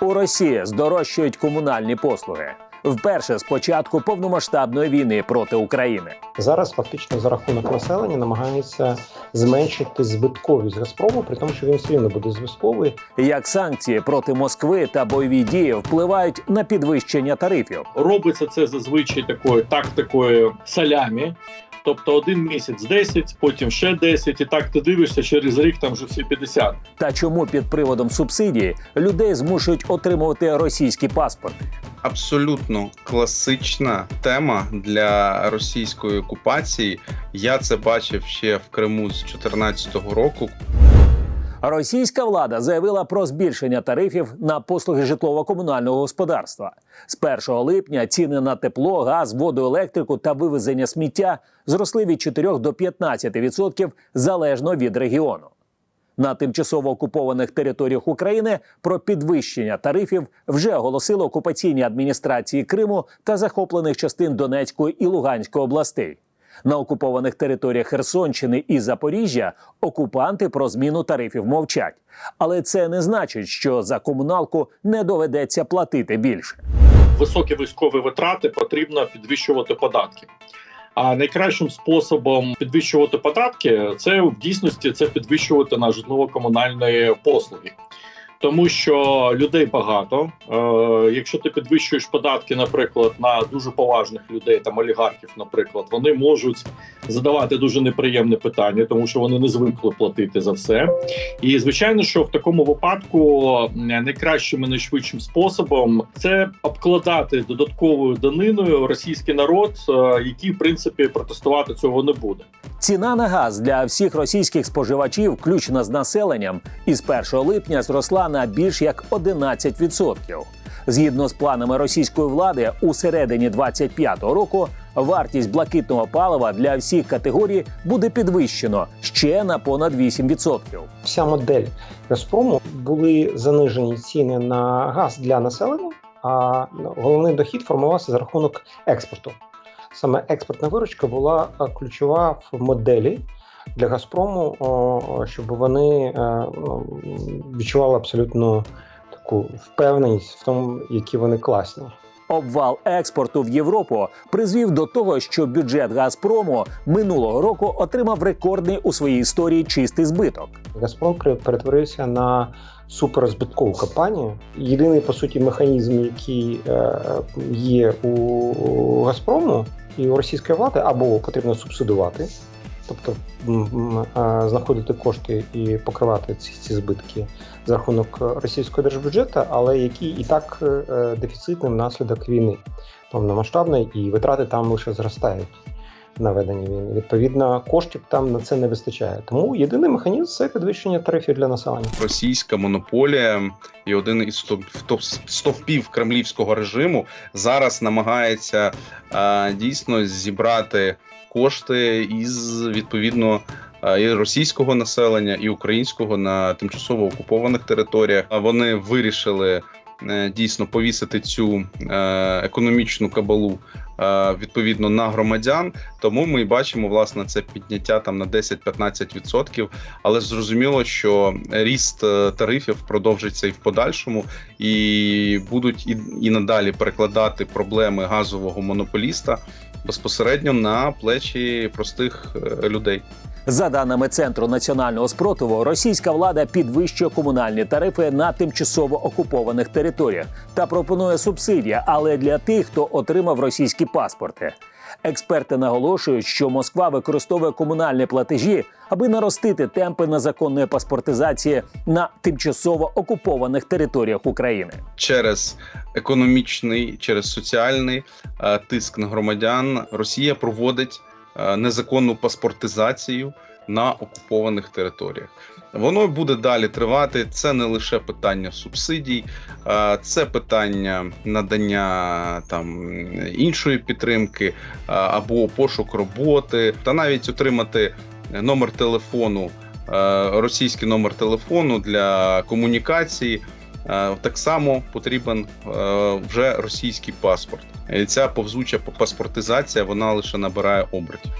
У Росії здорожчують комунальні послуги. Вперше з початку повномасштабної війни проти України. Зараз фактично за рахунок населення намагаються зменшити збитковість Газпрому, при тому, що він все рівно буде збитковий. Як санкції проти Москви та бойові дії впливають на підвищення тарифів. Робиться це зазвичай такою тактикою салямі. Тобто один місяць 10, потім ще 10, і так ти дивишся через рік там вже всі 50. Та чому під приводом субсидії людей змушують отримувати російські паспорти? абсолютно класична тема для російської окупації. Я це бачив ще в Криму з 2014 року. Російська влада заявила про збільшення тарифів на послуги житлово-комунального господарства. З 1 липня ціни на тепло, газ, воду, електрику та вивезення сміття зросли від 4 до 15% залежно від регіону. На тимчасово окупованих територіях України про підвищення тарифів вже оголосили окупаційні адміністрації Криму та захоплених частин Донецької і Луганської областей. На окупованих територіях Херсонщини і Запоріжжя окупанти про зміну тарифів мовчать. Але це не значить, що за комуналку не доведеться платити більше. Високі військові витрати потрібно підвищувати податки. А найкращим способом підвищувати податки це в дійсності це підвищувати на житлово-комунальні послуги. Тому що людей багато. Е, якщо ти підвищуєш податки, наприклад, на дуже поважних людей, там олігархів, наприклад, вони можуть задавати дуже неприємне питання, тому що вони не звикли платити за все. І звичайно, що в такому випадку найкращим і найшвидшим способом це обкладати додатковою даниною російський народ, е, який в принципі протестувати цього не буде. Ціна на газ для всіх російських споживачів, включно з населенням, із 1 липня зросла на більш як 11%. Згідно з планами російської влади, у середині 25-го року вартість блакитного палива для всіх категорій буде підвищено ще на понад 8%. Вся модель Газпрому були занижені ціни на газ для населення, а головний дохід формувався за рахунок експорту. Саме експортна виручка була е, ключова в моделі для Газпрому, щоб вони е, відчували абсолютно таку впевненість в тому, які вони класні. Обвал експорту в Європу призвів до того, що бюджет Газпрому минулого року отримав рекордний у своїй історії чистий збиток. Газпром пере- перетворився на суперзбиткову компанію. Єдиний по суті механізм, який е, є у Газпрому і у російської влади, або потрібно субсидувати, тобто е, знаходити кошти і покривати ці, ці збитки за рахунок російського держбюджету, але який і так е, дефіцитний внаслідок війни повномасштабної, і витрати там лише зростають на ведення війни. Відповідно, коштів там на це не вистачає. Тому єдиний механізм це підвищення тарифів для населення. Російська монополія і один із стовпів кремлівського режиму зараз намагається е, дійсно зібрати кошти із відповідно. І російського населення, і українського на тимчасово окупованих територіях вони вирішили е, дійсно повісити цю е, економічну кабалу відповідно на громадян. Тому ми бачимо власне це підняття там на 10-15%. Але зрозуміло, що ріст е, тарифів продовжиться і в подальшому, і будуть і, і надалі перекладати проблеми газового монополіста безпосередньо на плечі простих е, людей. За даними Центру національного спротиву, російська влада підвищує комунальні тарифи на тимчасово окупованих територіях та пропонує субсидії, але для тих, хто отримав російські паспорти. Експерти наголошують, що Москва використовує комунальні платежі, аби наростити темпи незаконної паспортизації на тимчасово окупованих територіях України. через економічний, через соціальний е, тиск на громадян Росія проводить е, незаконну паспортизацію на окупованих територіях. Воно буде далі тривати. Це не лише питання субсидій, це питання надання там іншої підтримки або пошук роботи, та навіть отримати номер телефону, російський номер телефону для комунікації. Так само потрібен вже російський паспорт. Ця повзуча паспортизація вона лише набирає обертів.